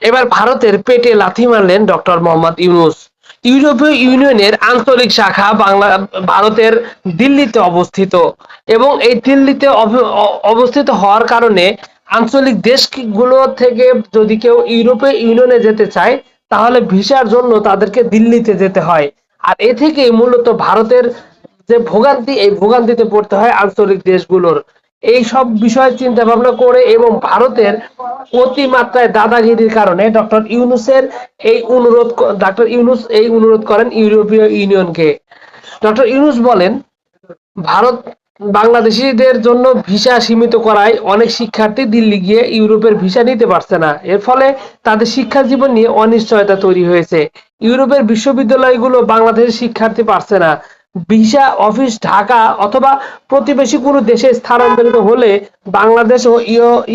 এবার ভারতের পেটে লাথি মারলেন ডক্টর মোহাম্মদ ইউনুস। ইউরোপীয় ইউনিয়নের আঞ্চলিক শাখা বাংলা, ভারতের দিল্লিতে অবস্থিত এবং এই দিল্লিতে অব- অবস্থিত হওয়ার কারণে আঞ্চলিক দেশগুলো থেকে যদি কেউ ইউরোপীয় ইউনিয়নে যেতে চায়, তাহলে ভিসার জন্য তাদেরকে দিল্লিতে যেতে হয়। আর এ থেকেই মূলত ভারতের যে ভোগান্তি, এই ভোগান্তিতে পড়তে হয় আঞ্চলিক দেশগুলোর। এই সব বিষয় চিন্তা ভাবনা করে এবং ভারতের অতিমাত্রায় দাদাগিরির কারণে ডক্টর ইউনুসের এই অনুরোধ ডক্টর ইউনুস এই অনুরোধ করেন ইউরোপীয় ইউনিয়নকে। ডক্টর ইউনুস বলেন, ভারত বাংলাদেশিদের জন্য ভিসা সীমিত করায় অনেক শিক্ষার্থী দিল্লি গিয়ে ইউরোপের ভিসা নিতে পারছে না। এর ফলে তাদের শিক্ষা জীবন নিয়ে অনিশ্চয়তা তৈরি হয়েছে। ইউরোপের বিশ্ববিদ্যালয়গুলো বাংলাদেশের শিক্ষার্থী পারছে না। ভিসা অফিস ঢাকা অথবা প্রতিবেশী কোনো দেশে স্থানান্তরিত হলে বাংলাদেশ ও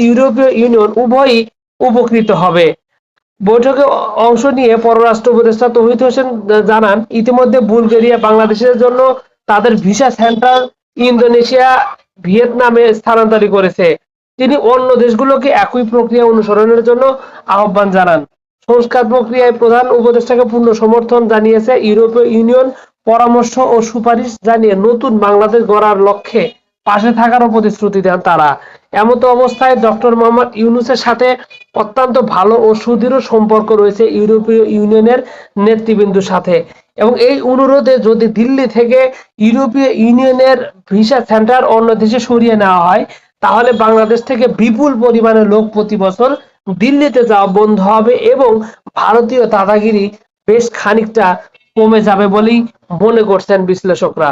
ইউরোপীয় ইউনিয়ন উভয়ই উপকৃত হবে। বৈঠকে অংশ নিয়ে পররাষ্ট্র উপদেষ্টা তৌহিদ হোসেন জানান, ইতিমধ্যে বুলগেরিয়া বাংলাদেশের জন্য তাদের ভিসা সেন্টার ইন্দোনেশিয়া, ভিয়েতনামে স্থানান্তরিত করেছে। তিনি অন্য দেশগুলোকে একই প্রক্রিয়া অনুসরণের জন্য আহ্বান জানান। সংস্কার প্রক্রিয়ায় প্রধান উপদেষ্টাকে পূর্ণ সমর্থন জানিয়েছে ইউরোপীয় ইউনিয়ন পরামর্শ ও সুপারিশ জানিয়ে নতুন বাংলাদেশ গড়ার লক্ষ্যে পাশে থাকারও প্রতিশ্রুতি দেন তারা। এমত অবস্থায় ডক্টর মোহাম্মদ ইউনুসের সাথে অত্যন্ত ভালো ও সুদৃঢ় সম্পর্ক রয়েছে ইউরোপীয় ইউনিয়নের নেতৃবৃন্দুর সাথে। এবং এই অনুরোধে যদি দিল্লি থেকে ইউরোপীয় ইউনিয়নের ভিসা সেন্টার অন্য দেশে সরিয়ে নেওয়া হয়, তাহলে বাংলাদেশ থেকে বিপুল পরিমাণে লোক প্রতি বছর দিল্লিতে যাওয়া বন্ধ হবে এবং ভারতীয় দাদাগিরি বেশ খানিকটা কমে যাবে বলেই মনে করছেন বিশ্লেষকরা।